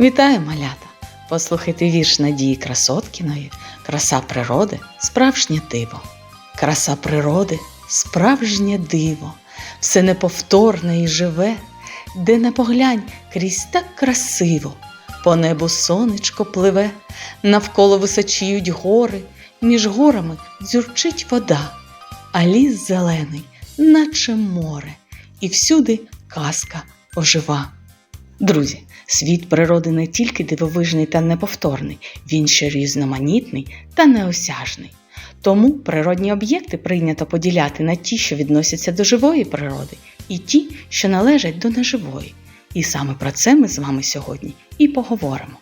Вітаю, малята! Послухайте вірш Надії Красоткіної Краса природи справжнє диво. Краса природи справжнє диво, все неповторне і живе, де не поглянь крізь так красиво, по небу сонечко пливе, навколо височіють гори, між горами дзюрчить вода, а ліс зелений, наче море, і всюди казка ожива. Друзі, світ природи не тільки дивовижний та неповторний, він ще різноманітний та неосяжний. Тому природні об'єкти прийнято поділяти на ті, що відносяться до живої природи, і ті, що належать до неживої. І саме про це ми з вами сьогодні і поговоримо.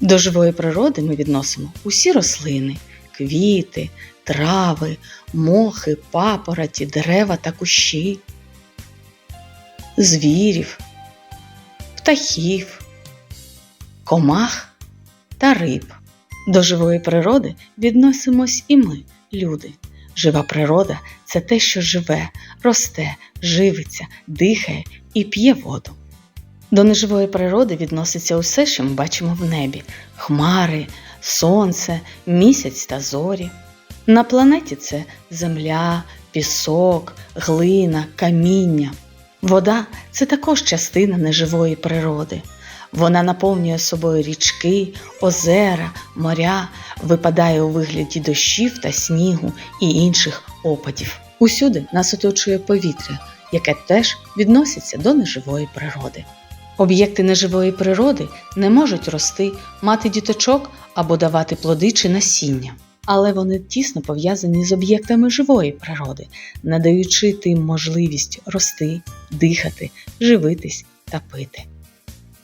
До живої природи ми відносимо усі рослини, квіти, трави, мохи, папороті, дерева та кущі, звірів, птахів, комах та риб. До живої природи відносимось і ми, люди. Жива природа це те, що живе, росте, живиться, дихає і п'є воду. До неживої природи відноситься усе, що ми бачимо в небі: хмари, сонце, місяць та зорі. На планеті це земля, пісок, глина, каміння. Вода це також частина неживої природи. Вона наповнює собою річки, озера, моря, випадає у вигляді дощів та снігу і інших опадів. Усюди нас оточує повітря, яке теж відноситься до неживої природи. Об'єкти неживої природи не можуть рости, мати діточок або давати плоди чи насіння. Але вони тісно пов'язані з об'єктами живої природи, надаючи тим можливість рости, дихати, живитись та пити.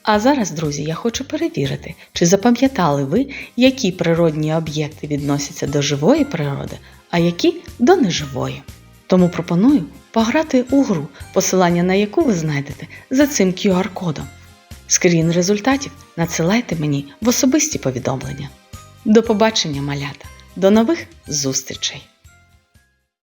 А зараз, друзі, я хочу перевірити, чи запам'ятали ви, які природні об'єкти відносяться до живої природи, а які до неживої. Тому пропоную пограти у гру, посилання на яку ви знайдете за цим QR-кодом. Скрін результатів надсилайте мені в особисті повідомлення. До побачення, малята! До нових зустрічей!